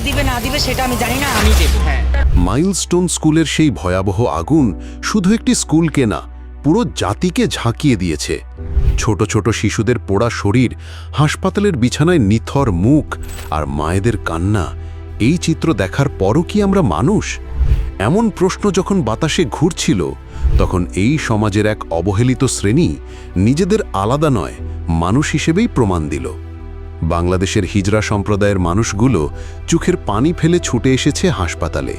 দিবে না দিবে সেটা আমি জানি না আমি দেবো। হ্যাঁ। মাইলস্টোন স্কুলের সেই ভয়াবহ আগুন শুধু একটি স্কুলকে না পুরো জাতিকে ঝাঁকিয়ে দিয়েছে। ছোট ছোট শিশুদের পোড়া শরীর হাসপাতালের বিছানায় নিথর মুখ আর মায়েদের কান্না এই চিত্র দেখার পরও কি আমরা মানুষ? এমন প্রশ্ন যখন বাতাসে ঘুরছিল তখন এই সমাজের এক অবহেলিত শ্রেণি নিজেদের আলাদা নয় মানুষ হিসেবেই প্রমাণ দিল। বাংলাদেশের হিজরা সম্প্রদায়ের মানুষগুলো চোখের পানি ফেলে ছুটে এসেছে হাসপাতালে।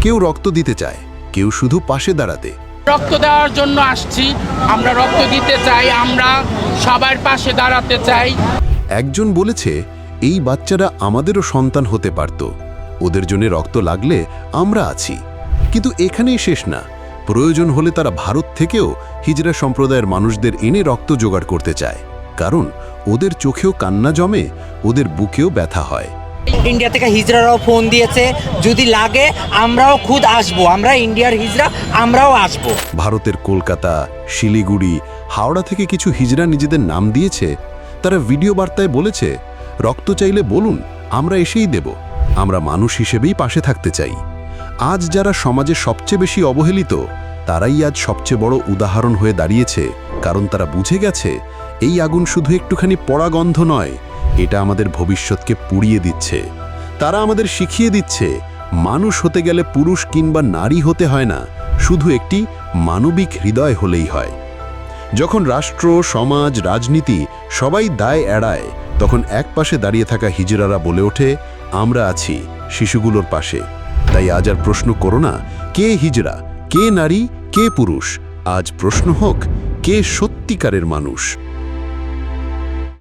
কেউ রক্ত দিতে চায় কেউ শুধু পাশে দাঁড়াতে। রক্ত দেওয়ার জন্য আসছি। আমরা রক্ত দিতে চাই আমরা সবার পাশে দাঁড়াতে চাই। একজন বলেছে এই বাচ্চারা আমাদেরও সন্তান হতে পারত। ওদের জন্য রক্ত লাগলে আমরা আছি। কিন্তু এখানেই শেষ না। প্রয়োজন হলে তারা ভারত থেকেও হিজরা সম্প্রদায়ের মানুষদের এনে রক্ত জোগাড় করতে চায়। কারণ ওদের চোখেও কান্না জমে ওদের বুকেও ব্যথা হয়। ইন্ডিয়া থেকে হিজড়ারাও ফোন দিয়েছে যদি লাগে আমরাও খুদ আসব আমরা ইন্ডিয়ার হিজড়া আমরাও আসব। ভারতের কলকাতা শিলিগুড়ি হাওড়া থেকে কিছু হিজড়া নিজেদের নাম দিয়েছে। তারা ভিডিও বার্তায় বলেছে রক্ত চাইলে বলুন আমরা এসেই দেব। আমরা মানুষ হিসেবেই পাশে থাকতে চাই। আজ যারা সমাজে সবচেয়ে বেশি অবহেলিত তারাই আজ সবচেয়ে বড় উদাহরণ হয়ে দাঁড়িয়েছে কারণ তারা বুঝে গেছে এই আগুন শুধু একটুখানি পড়া গন্ধ নয়, এটা আমাদের ভবিষ্যৎকে পুড়িয়ে দিচ্ছে। তারা আমাদের শিখিয়ে দিচ্ছে, মানুষ হতে গেলে পুরুষ কিংবা নারী হতে হয় না, শুধু একটি মানবিক হৃদয় হলেই হয়। যখন রাষ্ট্র, সমাজ, রাজনীতি সবাই দায় এড়ায়, তখন এক পাশে দাঁড়িয়ে থাকা হিজড়ারা বলে ওঠে, আমরা আছি শিশুগুলোর পাশে। তাই আজ আর প্রশ্ন করো না, কে হিজড়া, কে নারী, কে পুরুষ? আজ প্রশ্ন হোক, কে সত্যিকারের মানুষ?